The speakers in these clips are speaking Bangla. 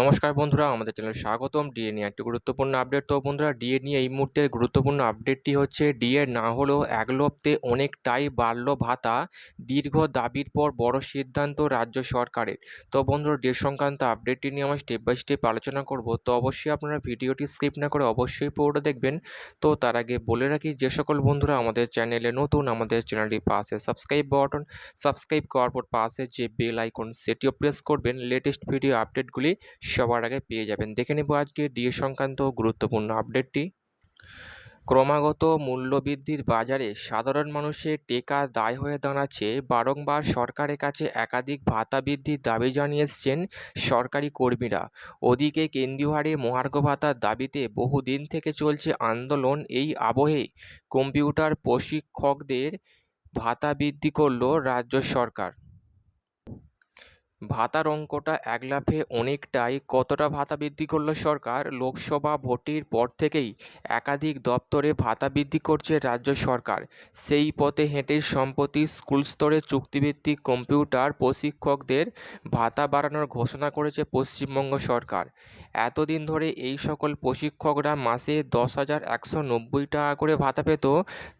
নমস্কার বন্ধুরা, আমাদের চ্যানেলে স্বাগতম। ডিএ নিয়ে একটি গুরুত্বপূর্ণ আপডেট তো বন্ধুরা ডিএ নিয়ে এই মুহূর্তের গুরুত্বপূর্ণ আপডেটটি হচ্ছে ডিএ না হলেও এক লপ্তে অনেকটাই বাড়ল ভাতা দীর্ঘ দাবির পর বড় সিদ্ধান্ত রাজ্য সরকারের। তো বন্ধুরা ডিএ সংক্রান্ত আপডেটটি নিয়ে আমরা স্টেপ বাই স্টেপ আলোচনা করব। তো অবশ্যই আপনারা ভিডিওটি স্কিপ না করে অবশ্যই পুরোটা দেখবেন। তো তার আগে বলে রাখি, যে সকল বন্ধুরা আমাদের চ্যানেলে নতুন, আমাদের চ্যানেলটি পাশে সাবস্ক্রাইব বাটন সাবস্ক্রাইব করার পর পাশে যে বেল আইকন সেটিও প্রেস করবেন। লেটেস্ট ভিডিও আপডেটগুলি সবার আগে পেয়ে যাবেন। দেখে নেব আজকে ডিএ সংক্রান্ত গুরুত্বপূর্ণ আপডেটটি। ক্রমাগত মূল্যবৃদ্ধির বাজারে সাধারণ মানুষের টেকা দায় হয়ে দাঁড়াচ্ছে। বারংবার সরকারের কাছে একাধিক ভাতা বৃদ্ধির দাবি জানিয়ে এসছেন সরকারি কর্মীরা। ওদিকে কেন্দ্রীয় হারে মহার্ঘ ভাতার দাবিতে বহুদিন থেকে চলছে আন্দোলন। এই আবহে কম্পিউটার প্রশিক্ষকদের ভাতা বৃদ্ধি করল রাজ্য সরকার। ভাতার অঙ্কটা এক লাফে অনেকটাই কতটা ভাতা বৃদ্ধি করল সরকার? লোকসভা ভোটের পর থেকেই একাধিক দপ্তরে ভাতা বৃদ্ধি করছে রাজ্য সরকার। সেই পথে হেঁটে সম্প্রতি স্কুল স্তরে চুক্তিভিত্তিক কম্পিউটার প্রশিক্ষকদের ভাতা বাড়ানোর ঘোষণা করেছে পশ্চিমবঙ্গ সরকার। এতদিন ধরে এই সকল প্রশিক্ষকরা মাসে দশ হাজার একশো নব্বই টাকা করে ভাতা পেত,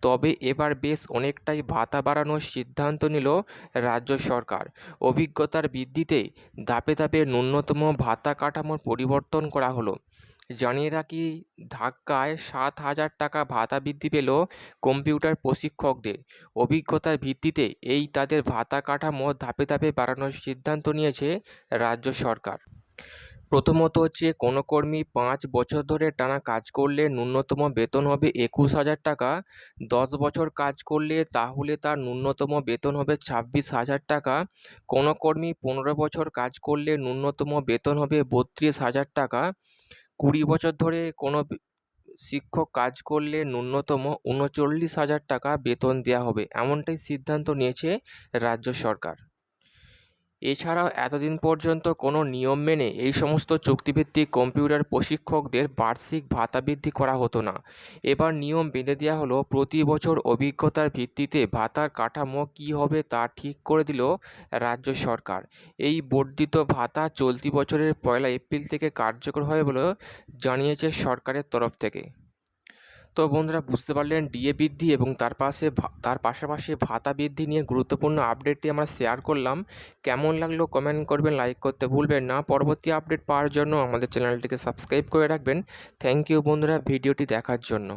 তবে এবার বেশ অনেকটাই ভাতা বাড়ানোর সিদ্ধান্ত নিল রাজ্য সরকার। অভিজ্ঞতার বৃদ্ধিতে ধাপে ধাপে ন্যূনতম ভাতা কাঠামোর পরিবর্তন করা হলো। জানিয়ে রাখি, ধাক্কায় সাত হাজার টাকা ভাতা বৃদ্ধি পেল কম্পিউটার প্রশিক্ষকদের। অভিজ্ঞতার ভিত্তিতে এই তাদের ভাতা কাঠামো ধাপে ধাপে বাড়ানোর সিদ্ধান্ত নিয়েছে রাজ্য সরকার। প্রথমত হচ্ছে কোনো কর্মী পাঁচ বছর ধরে টানা কাজ করলে ন্যূনতম বেতন হবে একুশ হাজার টাকা, দশ বছর কাজ করলে তাহলে তার ন্যূনতম বেতন হবে ছাব্বিশ হাজার টাকা, কোনো কর্মী পনেরো বছর কাজ করলে ন্যূনতম বেতন হবে বত্রিশ হাজার টাকা, কুড়ি বছর ধরে কোনো শিক্ষক কাজ করলে ন্যূনতম উনচল্লিশ হাজার টাকা বেতন দেওয়া হবে, এমনটাই সিদ্ধান্ত নিয়েছে রাজ্য সরকার। এছাড়াও এতদিন পর্যন্ত কোনো নিয়ম মেনে এই সমস্ত চুক্তিভিত্তিক কম্পিউটার প্রশিক্ষকদের বার্ষিক ভাতা বৃদ্ধি করা হতো না। এবার নিয়ম বেঁধে দেওয়া হলো, প্রতি বছর অভিজ্ঞতার ভিত্তিতে ভাতার কাঠামো কী হবে তা ঠিক করে দিল রাজ্য সরকার। এই বর্ধিত ভাতা চলতি বছরের পয়লা এপ্রিল থেকে কার্যকর হবে বলে জানিয়েছে সরকারের তরফ থেকে। তো বন্ধুরা বুঝতে পারলেন ডিএ বৃদ্ধি এবং তার পাশে তার পাশাপাশি ভাতা বৃদ্ধি নিয়ে গুরুত্বপূর্ণ আপডেটটি আমরা শেয়ার করলাম। কেমন লাগল কমেন্ট করবেন লাইক করতে ভুলবেন না। পরবর্তী আপডেট পাওয়ার জন্য আমাদের চ্যানেলটিকে সাবস্ক্রাইব করে রাখবেন। থ্যাংক ইউ বন্ধুরা ভিডিওটি দেখার জন্য।